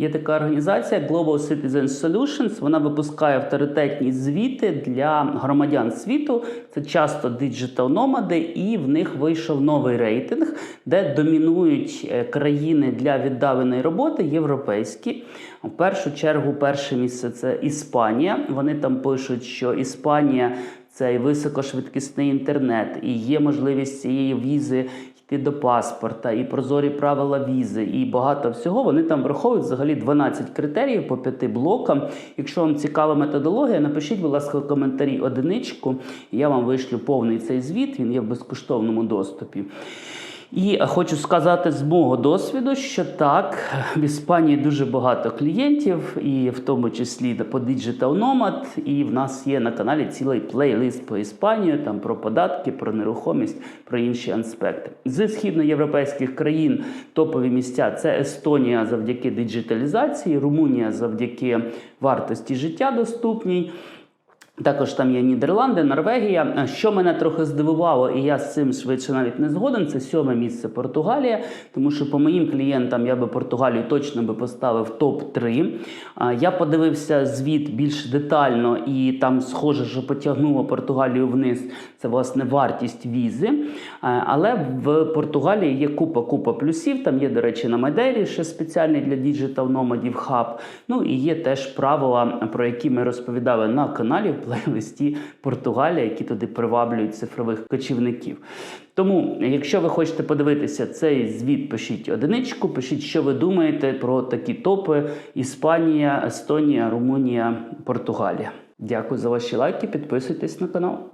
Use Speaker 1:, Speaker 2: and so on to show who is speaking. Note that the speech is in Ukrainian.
Speaker 1: Є така організація Global Citizen Solutions. Вона випускає авторитетні звіти для громадян світу. Це часто диджитал-номади, і в них вийшов новий рейтинг, де домінують е, країни для віддаленої роботи європейські. В першу чергу, перше місце це Іспанія. Вони там пишуть, що Іспанія це і високошвидкісний інтернет, і є можливість цієї візи йти до паспорта, і прозорі правила візи, і багато всього. Вони там враховують взагалі 12 критеріїв по п'яти блокам. Якщо вам цікава методологія, напишіть, будь ласка, в коментарі одиничку. Я вам вишлю повний цей звіт. Він є в безкоштовному доступі. І хочу сказати з мого досвіду, що так, в Іспанії дуже багато клієнтів, і в тому числі по Digital Nomad, і в нас є на каналі цілий плейлист по Іспанію, там про податки, про нерухомість, про інші аспекти. З східноєвропейських країн топові місця це Естонія завдяки диджиталізації, Румунія завдяки вартості життя доступній. Також там є Нідерланди, Норвегія. Що мене трохи здивувало, і я з цим швидше навіть не згоден. Це сьоме місце Португалія, тому що по моїм клієнтам я би Португалію точно би поставив топ 3 Я подивився звіт більш детально, і там схоже, що потягнуло Португалію вниз. Це власне вартість візи. Е, Але в Португалії є купа купа плюсів. Там є, до речі, на Мадейрі ще спеціальний для діджитал номадів хаб. Ну і є теж правила, про які ми розповідали на каналі в плейлисті Португалія, які туди приваблюють цифрових кочівників. Тому, якщо ви хочете подивитися цей звіт, пишіть одиничку, пишіть, що ви думаєте про такі топи: Іспанія, Естонія, Румунія, Португалія. Дякую за ваші лайки. Підписуйтесь на канал.